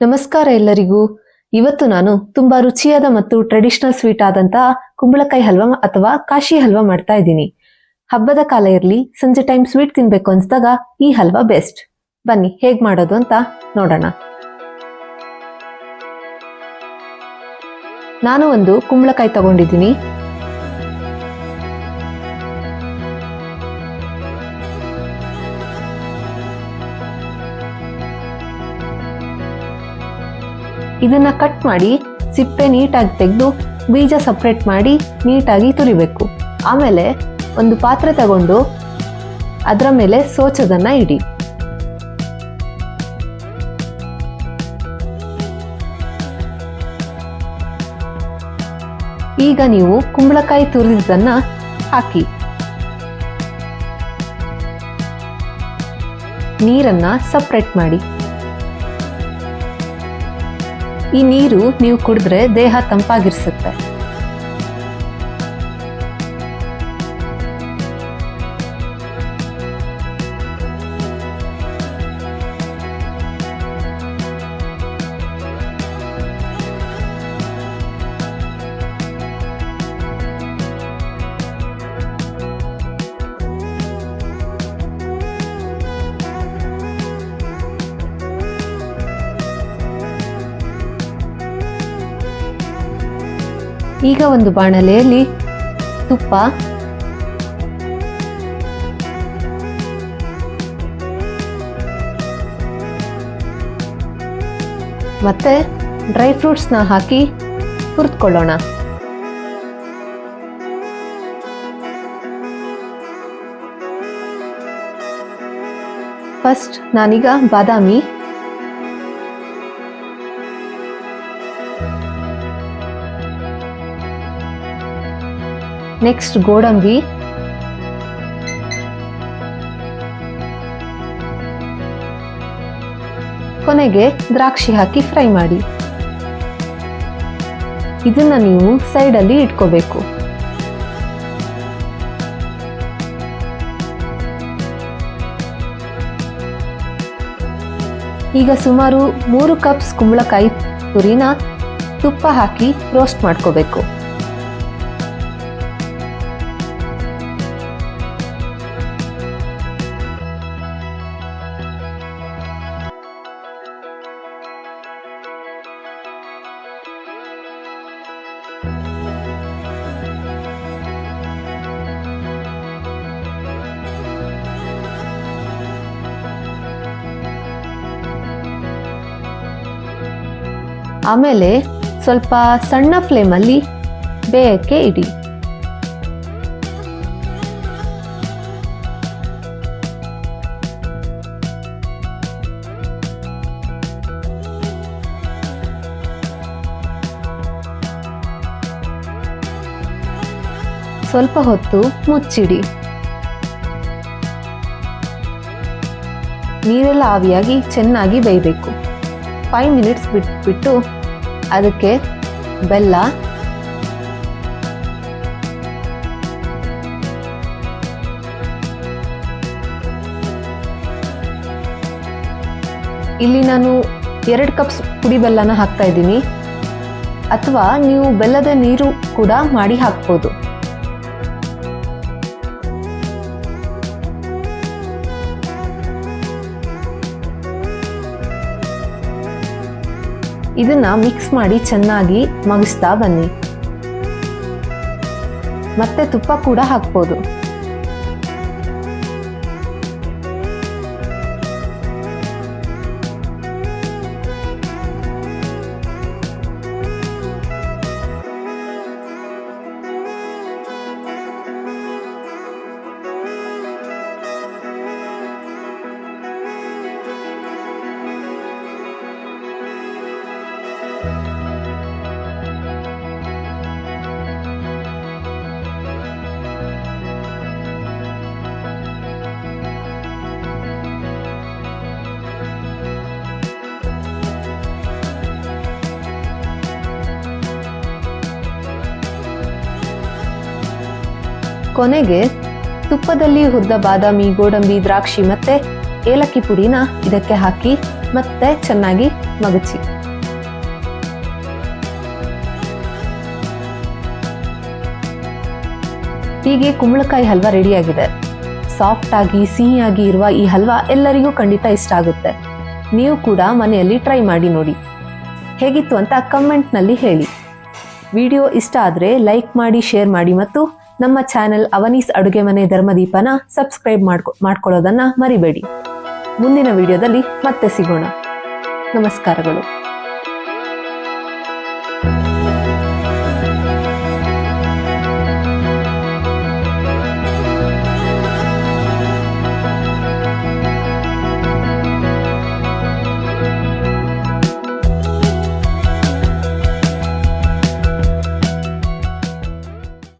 ನಮಸ್ಕಾರ ಎಲ್ಲರಿಗೂ. ಇವತ್ತು ನಾನು ತುಂಬಾ ರುಚಿಯಾದ ಮತ್ತು ಟ್ರೆಡಿಷನಲ್ ಸ್ವೀಟ್ ಆದಂತಹ ಕುಂಬಳಕಾಯಿ ಹಲ್ವಾ ಅಥವಾ ಕಾಶಿ ಹಲ್ವಾ ಮಾಡ್ತಾ ಇದ್ದೀನಿ. ಹಬ್ಬದ ಕಾಲ ಇರಲಿ, ಸಂಜೆ ಟೈಮ್ ಸ್ವೀಟ್ ತಿನ್ಬೇಕು ಅನ್ಸಿದಾಗ ಈ ಹಲ್ವಾ ಬೆಸ್ಟ್ ಬನ್ನಿ, ಹೇಗ್ ಮಾಡೋದು ಅಂತ ನೋಡೋಣ. ನಾನು ಒಂದು ಕುಂಬಳಕಾಯಿ ತಗೊಂಡಿದ್ದೀನಿ. ಇದನ್ನ ಕಟ್ ಮಾಡಿ ಸಿಪ್ಪೆ ನೀಟಾಗಿ ತೆಗೆದು ಬೀಜ ಸಪ್ರೇಟ್ ಮಾಡಿ ನೀಟಾಗಿ ತುರಿಬೇಕು. ಆಮೇಲೆ ಒಂದು ಪಾತ್ರೆ ತಗೊಂಡು ಅದರ ಮೇಲೆ ಸೋಚದನ್ನ ಇಡಿ. ಈಗ ನೀವು ಕುಂಬಳಕಾಯಿ ತುರಿದನ್ನ ಹಾಕಿ. ನೀರನ್ನ ಸಪ್ರೇಟ್ ಮಾಡಿ. ಈ ನೀರು ನೀವು ಕುಡಿದ್ರೆ ದೇಹ ತಂಪಾಗಿರ್ಸುತ್ತೆ. ಈಗ ಒಂದು ಬಾಣಲೆಯಲ್ಲಿ ತುಪ್ಪ. ಮತ್ತೆ ಡ್ರೈ ಫ್ರೂಟ್ಸ್ನ ಹಾಕಿ ಹುರಿದ್ಕೊಳ್ಳೋಣ. ಫಸ್ಟ್ ನಾನೀಗ ಬಾದಾಮಿ. ನೆಕ್ಸ್ಟ್ ಗೋಡಂಬಿ ಕೊನೆಗೆ ದ್ರಾಕ್ಷಿ ಹಾಕಿ ಫ್ರೈ ಮಾಡಿ. ಇದನ್ನ ನೀವು ಸೈಡಲ್ಲಿ ಇಟ್ಕೋಬೇಕು. ಈಗ ಸುಮಾರು ಮೂರು ಕಪ್ಸ್ ಕುಂಬಳಕಾಯಿ ತುರಿನ ತುಪ್ಪ ಹಾಕಿ ರೋಸ್ಟ್ ಮಾಡ್ಕೋಬೇಕು. ಆಮೇಲೆ ಸ್ವಲ್ಪ ಸಣ್ಣ ಫ್ಲೇಮಲ್ಲಿ ಬೇಯಕ್ಕೆ ಇಡಿ. ಸ್ವಲ್ಪ ಹೊತ್ತು ಮುಚ್ಚಿಡಿ. ನೀರೆಲ್ಲ ಆವಿಯಾಗಿ ಚೆನ್ನಾಗಿ ಬೇಯಬೇಕು. ಫೈವ್ ಮಿನಿಟ್ಸ್ ಬಿಟ್ಬಿಟ್ಟು ಅದಕ್ಕೆ ಬೆಲ್ಲ. ಇಲ್ಲಿ ನಾನು ಎರಡು ಕಪ್ಸ್ ಪುಡಿ ಬೆಲ್ಲನ ಹಾಕ್ತಾ ಇದ್ದೀನಿ. ಅಥವಾ ನೀವು ಬೆಲ್ಲದ ನೀರು ಕೂಡ ಮಾಡಿ ಹಾಕ್ಬೋದು. ಇದನ್ನ ಮಿಕ್ಸ್ ಮಾಡಿ ಚೆನ್ನಾಗಿ ಮಗಿಸ್ತಾ ಬನ್ನಿ. ಮತ್ತೆ ತುಪ್ಪ ಕೂಡ ಹಾಕ್ಬೋದು. ಕೊನೆಗೆ ತುಪ್ಪದಲ್ಲಿ ಹುರಿದ ಬಾದಾಮಿ, ಗೋಡಂಬಿ, ದ್ರಾಕ್ಷಿ ಮತ್ತೆ ಏಲಕ್ಕಿ ಪುಡಿನ ಇದಕ್ಕೆ ಹಾಕಿ ಮತ್ತೆ ಚೆನ್ನಾಗಿ ಮಗಚಿ. ಹೀಗೆ ಕುಂಬಳಕಾಯಿ ಹಲ್ವಾ ರೆಡಿಯಾಗಿದೆ ಸಾಫ್ಟ್ ಆಗಿ ಸಿಹಿಯಾಗಿ ಇರುವ ಈ ಹಲ್ವಾ ಎಲ್ಲರಿಗೂ ಖಂಡಿತ ಇಷ್ಟ ಆಗುತ್ತೆ. ನೀವು ಕೂಡ ಮನೆಯಲ್ಲಿ ಟ್ರೈ ಮಾಡಿ ನೋಡಿ. ಹೇಗಿತ್ತು ಅಂತ ಕಮೆಂಟ್ನಲ್ಲಿ ಹೇಳಿ. ವಿಡಿಯೋ ಇಷ್ಟ ಆದರೆ ಲೈಕ್ ಮಾಡಿ ಶೇರ್ ಮಾಡಿ ಮತ್ತು ನಮ್ಮ ಚಾನೆಲ್ ಅವನೀಸ್ ಅಡುಗೆ ಮನೆ ಧರ್ಮದೀಪನ ಸಬ್ಸ್ಕ್ರೈಬ್ ಮಾಡ್ಕೊ ಮಾಡ್ಕೊಳ್ಳೋದನ್ನ ಮರಿಬೇಡಿ. ಮುಂದಿನ ವಿಡಿಯೋದಲ್ಲಿ ಮತ್ತೆ ಸಿಗೋಣ. ನಮಸ್ಕಾರಗಳು.